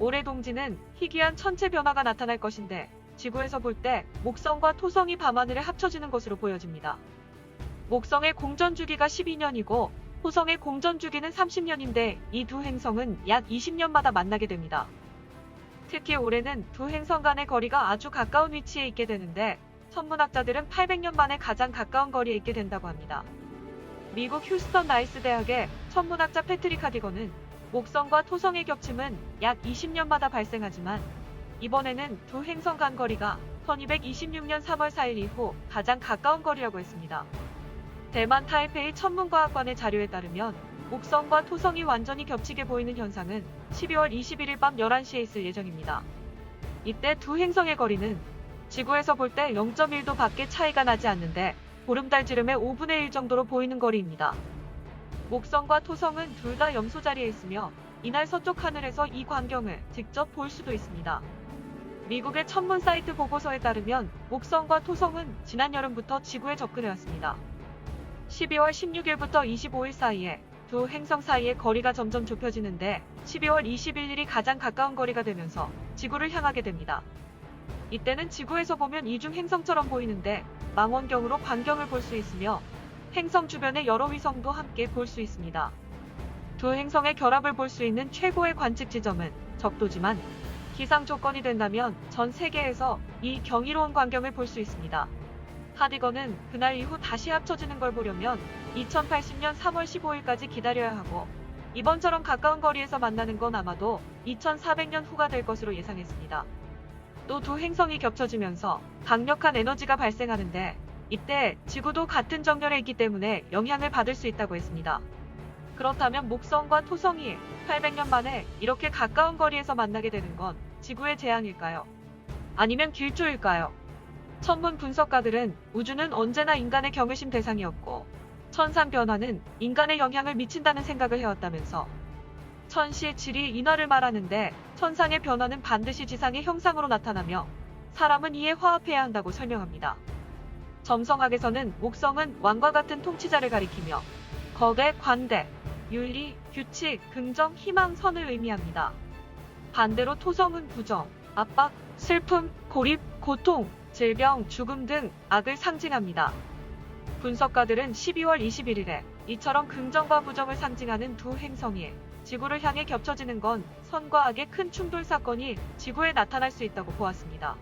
올해 동지는 희귀한 천체 변화가 나타날 것인데 지구에서 볼 때 목성과 토성이 밤하늘에 합쳐지는 것으로 보여집니다. 목성의 공전 주기가 12년이고 토성의 공전 주기는 30년인데 이 두 행성은 약 20년마다 만나게 됩니다. 특히 올해는 두 행성 간의 거리가 아주 가까운 위치에 있게 되는데 천문학자들은 800년 만에 가장 가까운 거리에 있게 된다고 합니다. 미국 휴스턴 나이스 대학의 천문학자 패트릭 하디건은 목성과 토성의 겹침은 약 20년마다 발생하지만 이번에는 두 행성 간 거리가 1226년 3월 4일 이후 가장 가까운 거리라고 했습니다. 대만 타이페이 천문과학관의 자료에 따르면 목성과 토성이 완전히 겹치게 보이는 현상은 12월 21일 밤 11시에 있을 예정입니다. 이때 두 행성의 거리는 지구에서 볼 때 0.1도 밖에 차이가 나지 않는데 보름달 지름의 5분의 1 정도로 보이는 거리입니다. 목성과 토성은 둘 다 염소 자리에 있으며 이날 서쪽 하늘에서 이 광경을 직접 볼 수도 있습니다. 미국의 천문 사이트 보고서에 따르면 목성과 토성은 지난 여름부터 지구에 접근해왔습니다. 12월 16일부터 25일 사이에 두 행성 사이의 거리가 점점 좁혀지는데 12월 21일이 가장 가까운 거리가 되면서 지구를 향하게 됩니다. 이때는 지구에서 보면 이중 행성처럼 보이는데 망원경으로 광경을 볼 수 있으며 행성 주변의 여러 위성도 함께 볼 수 있습니다. 두 행성의 결합을 볼 수 있는 최고의 관측 지점은 적도지만 기상 조건이 된다면 전 세계에서 이 경이로운 광경을 볼 수 있습니다. 하디건은 그날 이후 다시 합쳐지는 걸 보려면 2080년 3월 15일까지 기다려야 하고 이번처럼 가까운 거리에서 만나는 건 아마도 2400년 후가 될 것으로 예상했습니다. 또 두 행성이 겹쳐지면서 강력한 에너지가 발생하는데 이때 지구도 같은 정렬에 있기 때문에 영향을 받을 수 있다고 했습니다. 그렇다면 목성과 토성이 800년 만에 이렇게 가까운 거리에서 만나게 되는 건 지구의 재앙일까요? 아니면 길조일까요? 천문 분석가들은 우주는 언제나 인간의 경외심 대상이었고 천상 변화는 인간의 영향을 미친다는 생각을 해왔다면서 천시의 질이 인화를 말하는데 천상의 변화는 반드시 지상의 형상으로 나타나며 사람은 이에 화합해야 한다고 설명합니다. 점성학에서는 목성은 왕과 같은 통치자를 가리키며 거대, 관대, 윤리, 규칙, 긍정, 희망, 선을 의미합니다. 반대로 토성은 부정, 압박, 슬픔, 고립, 고통, 질병, 죽음 등 악을 상징합니다. 분석가들은 12월 21일에 이처럼 긍정과 부정을 상징하는 두 행성이 지구를 향해 겹쳐지는 건 선과 악의 큰 충돌 사건이 지구에 나타날 수 있다고 보았습니다.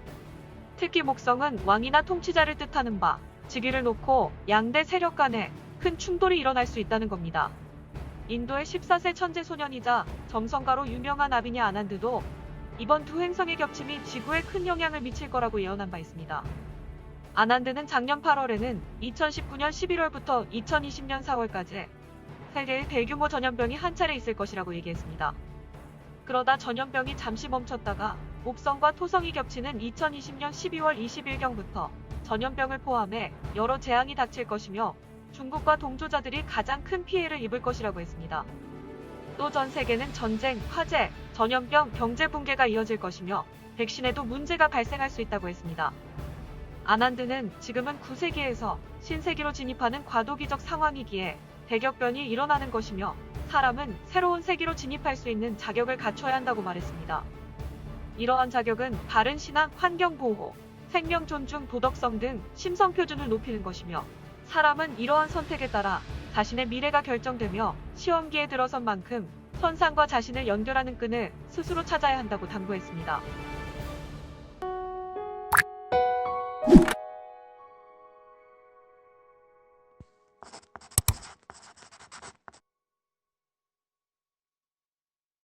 특히 목성은 왕이나 통치자를 뜻하는 바, 직위를 놓고 양대 세력 간에 큰 충돌이 일어날 수 있다는 겁니다. 인도의 14세 천재 소년이자 점성가로 유명한 아비냐 아난드도 이번 두 행성의 겹침이 지구에 큰 영향을 미칠 거라고 예언한 바 있습니다. 아난드는 작년 8월에는 2019년 11월부터 2020년 4월까지 세계의 대규모 전염병이 한 차례 있을 것이라고 얘기했습니다. 그러다 전염병이 잠시 멈췄다가 목성과 토성이 겹치는 2020년 12월 20일경부터 전염병을 포함해 여러 재앙이 닥칠 것이며 중국과 동조자들이 가장 큰 피해를 입을 것이라고 했습니다. 또 전 세계는 전쟁, 화재, 전염병, 경제 붕괴가 이어질 것이며 백신에도 문제가 발생할 수 있다고 했습니다. 아난드는 지금은 9세기에서 신세기로 진입하는 과도기적 상황이기에 대격변이 일어나는 것이며 사람은 새로운 세기로 진입할 수 있는 자격을 갖춰야 한다고 말했습니다. 이러한 자격은 바른 신앙, 환경 보호, 생명 존중, 도덕성 등 심성 표준을 높이는 것이며 사람은 이러한 선택에 따라 자신의 미래가 결정되며 시험기에 들어선 만큼 선상과 자신을 연결하는 끈을 스스로 찾아야 한다고 당부했습니다.